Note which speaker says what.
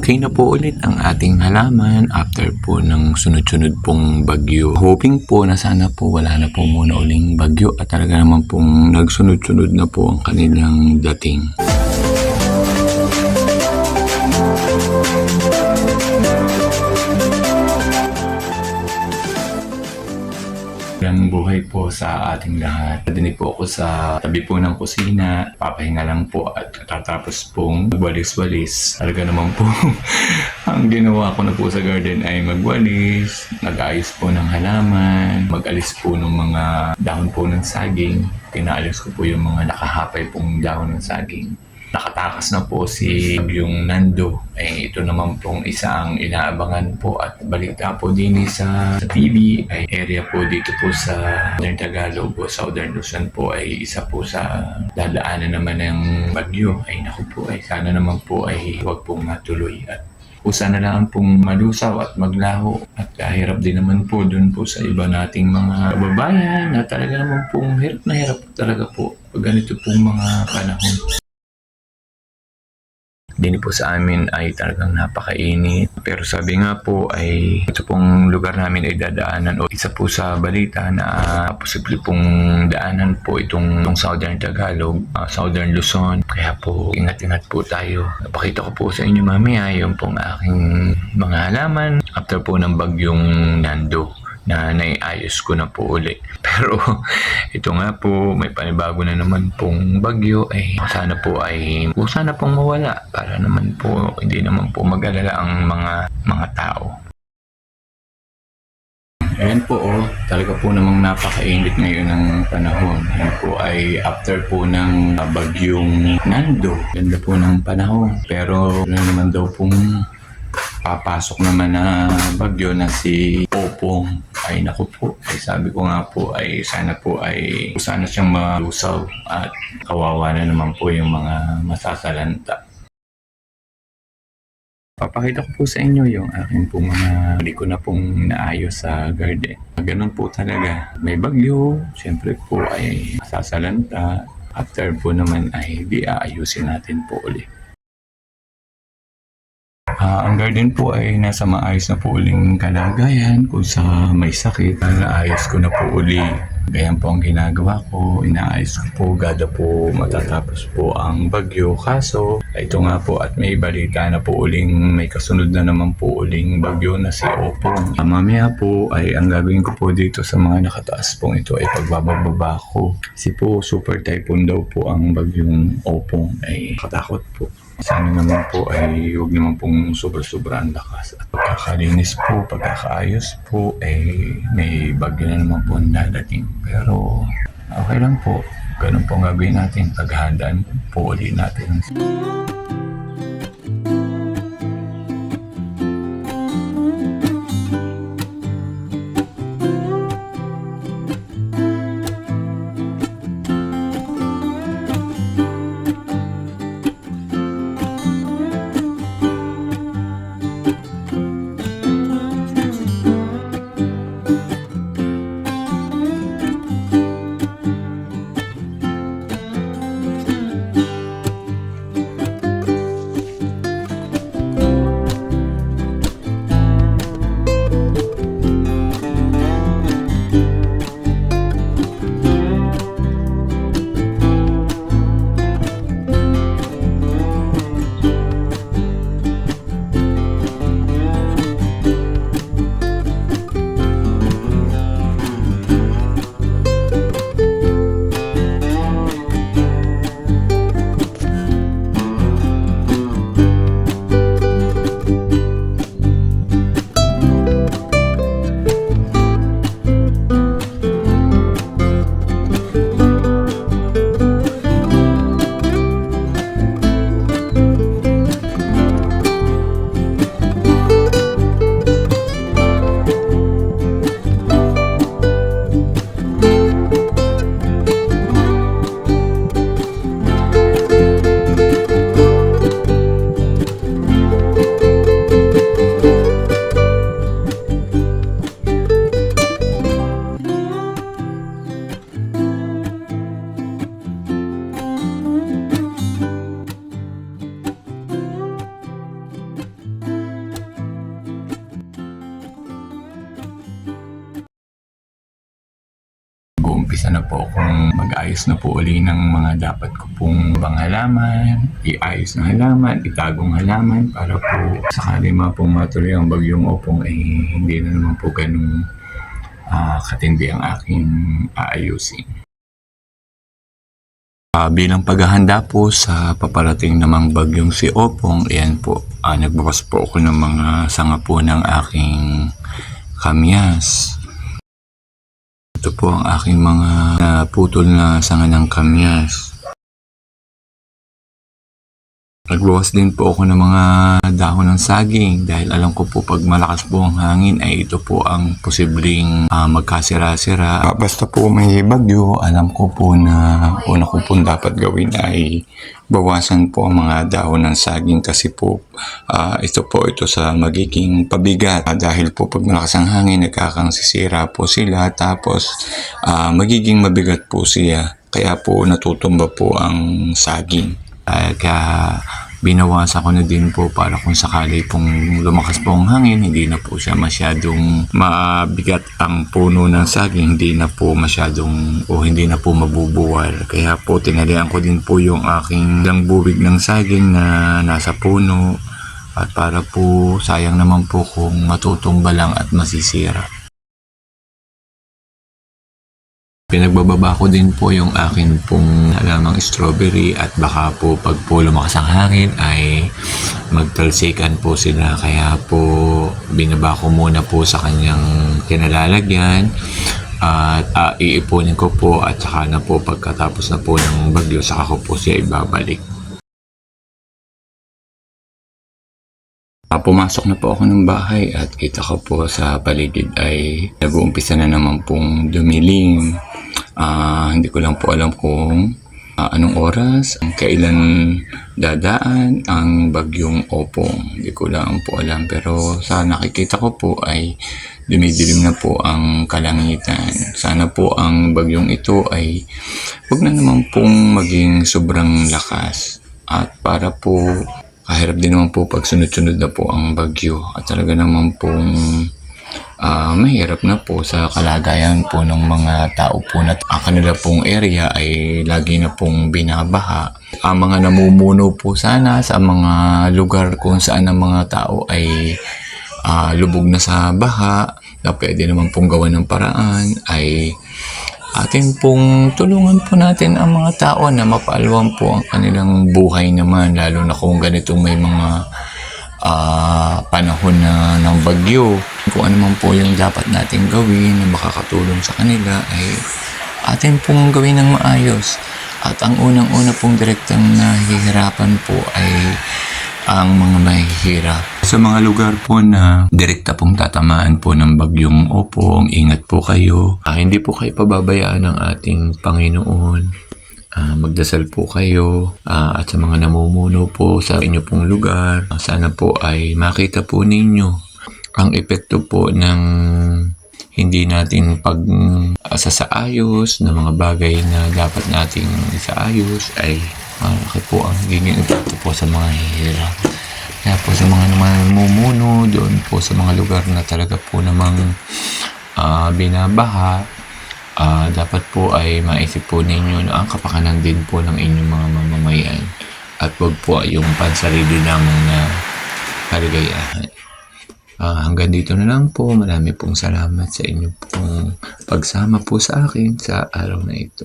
Speaker 1: Okay na po ulit ang ating halaman after po ng sunod-sunod pong bagyo. Hoping po na sana po wala na po muna uling bagyo at talaga naman pong nagsunod-sunod na po ang kanilang dating. Ang buhay po sa ating lahat. Dinig po ako sa tabi po ng kusina. Papahinga lang po at tatapos pong magwalis-walis. Talaga naman po, ang ginawa ko na po sa garden ay magwalis, nag-ayos po ng halaman, mag-alis po ng mga dahon po ng saging. Pinaalis ko po yung mga nakahapay pong dahon ng saging nakatakas na po si yung Nando. Eh, ito naman pong isang inaabangan po at balita po din sa, sa TV ay area po dito po sa Southern Tagalog o Southern Luzon po ay isa po sa dadaanan naman ng bagyo. Ay naku po ay sana naman po ay huwag pong matuloy at kusa na lang pong malusaw at maglaho at kahirap din naman po dun po sa iba nating mga kababayan na talaga naman pong hirap na hirap talaga po pag ganito pong mga panahon. Dini po sa amin ay talagang napakainit. Pero sabi nga po ay ito pong lugar namin ay dadaanan o isa po sa balita na ah, posible pong daanan po itong, itong Southern Tagalog, ah, Southern Luzon. Kaya po ingat-ingat po tayo. Napakita ko po sa inyo mamaya yung pong aking mga halaman after po ng bagyong Nando na naiayos ko na po uli. Pero ito nga po, may panibago na naman pong bagyo. Eh, sana po ay, o sana pong mawala para naman po, hindi naman po mag-alala ang mga mga tao. Ayan po oh, talaga po namang napakainit ngayon ng panahon. Yan po ay after po ng bagyong Nando. Ganda po ng panahon. Pero ano naman daw pong papasok naman na bagyo na si Opong. Ay naku po, ay sabi ko nga po ay sana po ay sana siyang malusaw at kawawa na naman po yung mga masasalanta. Papakita ko po sa inyo yung aking po mga hindi ko na pong naayos sa garden. Ganun po talaga. May bagyo, syempre po ay masasalanta. After po naman ay di aayusin natin po ulit. Ah, ang garden po ay nasa maayos na po uling kalagayan kung sa may sakit. Naayos ko na po uli. Ganyan po ang ginagawa ko. Inaayos ko po. Gada po matatapos po ang bagyo. Kaso, ito nga po at may balita na po uling may kasunod na naman po uling bagyo na si Opong. Ah, mamaya po ay ang gagawin ko po dito sa mga nakataas pong ito ay pagbababa ko. Kasi po super typhoon daw po ang bagyong Opong ay katakot po. Sana naman po ay huwag naman pong sobra-sobra ang lakas. At pagkakalinis po, pagkakaayos po, eh may bagyo na naman po ang dadating. Pero okay lang po. Ganun po ang gagawin natin. Paghahandaan po ulit natin. Na po akong mag-ayos na po uli ng mga dapat ko pong bang halaman, iayos ng halaman, itagong halaman para po sakali mga pong matuloy ang bagyong opong ay hindi na naman po ganun ah, katindi ang aking aayusin. Ah, bilang paghahanda po sa paparating namang bagyong si Opong, ayan po, ah, nagbukas po ako ng mga sanga po ng aking kamyas. Ito po ang aking mga naputol na sanga ng kamyas. Nagbukas din po ako ng mga dahon ng saging dahil alam ko po pag malakas po ang hangin ay ito po ang posibleng ah, magkasira-sira. Ah, basta po may bagyo, alam ko po na una ko po dapat gawin ay bawasan po ang mga dahon ng saging kasi po ah, ito po ito sa magiging pabigat Ah, dahil po pag malakas ang hangin nagkakangsisira po sila tapos ah, magiging mabigat po siya kaya po natutumba po ang saging. Dahil kaya binawasan ko na din po para kung sakali pong lumakas po ang hangin, hindi na po siya masyadong mabigat ang puno ng saging, hindi na po masyadong o hindi na po mabubuwal. Kaya po tinalian ko din po yung aking lang buwig ng saging na nasa puno at para po sayang naman po kung matutumba lang at masisira. Pinagbababa ko din po yung akin pong halamang strawberry at baka po pag po lumakas ang hangin ay magtalsikan po sila kaya po binaba ko muna po sa kanyang kinalalagyan at ah, iipunin ko po at saka na po pagkatapos na po ng bagyo saka ko po siya ibabalik. Ah, pumasok na po ako ng bahay at kita ko po sa paligid ay nag-uumpisa na naman pong dumilim. Ah, hindi ko lang po alam kung ah, anong oras, kailan dadaan ang bagyong opong. Hindi ko lang po alam pero sa nakikita ko po ay dumidilim na po ang kalangitan. Sana po ang bagyong ito ay wag na naman pong maging sobrang lakas. At para po kahirap din naman po pag sunod-sunod na po ang bagyo at talaga naman pong ah, mahirap na po sa kalagayan po ng mga tao po na ang kanila pong area ay lagi na pong binabaha. Ang mga namumuno po sana sa mga lugar kung saan ang mga tao ay ah, lubog na sa baha na pwede naman pong gawa ng paraan ay atin pong tulungan po natin ang mga tao na mapaalwan po ang kanilang buhay naman lalo na kung ganito may mga ah, panahon na ng bagyo kung ano man po yung dapat natin gawin na makakatulong sa kanila ay atin pong gawin ng maayos at ang unang-una pong direktang nahihirapan po ay ang mga mahihirap. Sa mga lugar po na direkta pong tatamaan po ng bagyong opong, ingat po kayo. Ah, hindi po kayo pababayaan ng ating Panginoon. Ah, magdasal po kayo Ah, at sa mga namumuno po sa inyo pong lugar. ah, sana po ay makita po ninyo ang epekto po ng hindi natin pag ah, sasaayos na mga bagay na dapat nating isaayos ay malaki po ang giging epekto po sa mga hihirap. Kaya po sa mga namumuno doon po sa mga lugar na talaga po namang ah, binabaha, ah, dapat po ay maisip po ninyo na ang kapakanan din po ng inyong mga mamamayan at wag po yung pansarili lamang na kaligayahan. Ah, hanggang dito na lang po. Marami pong salamat sa inyong pong pagsama po sa akin sa araw na ito.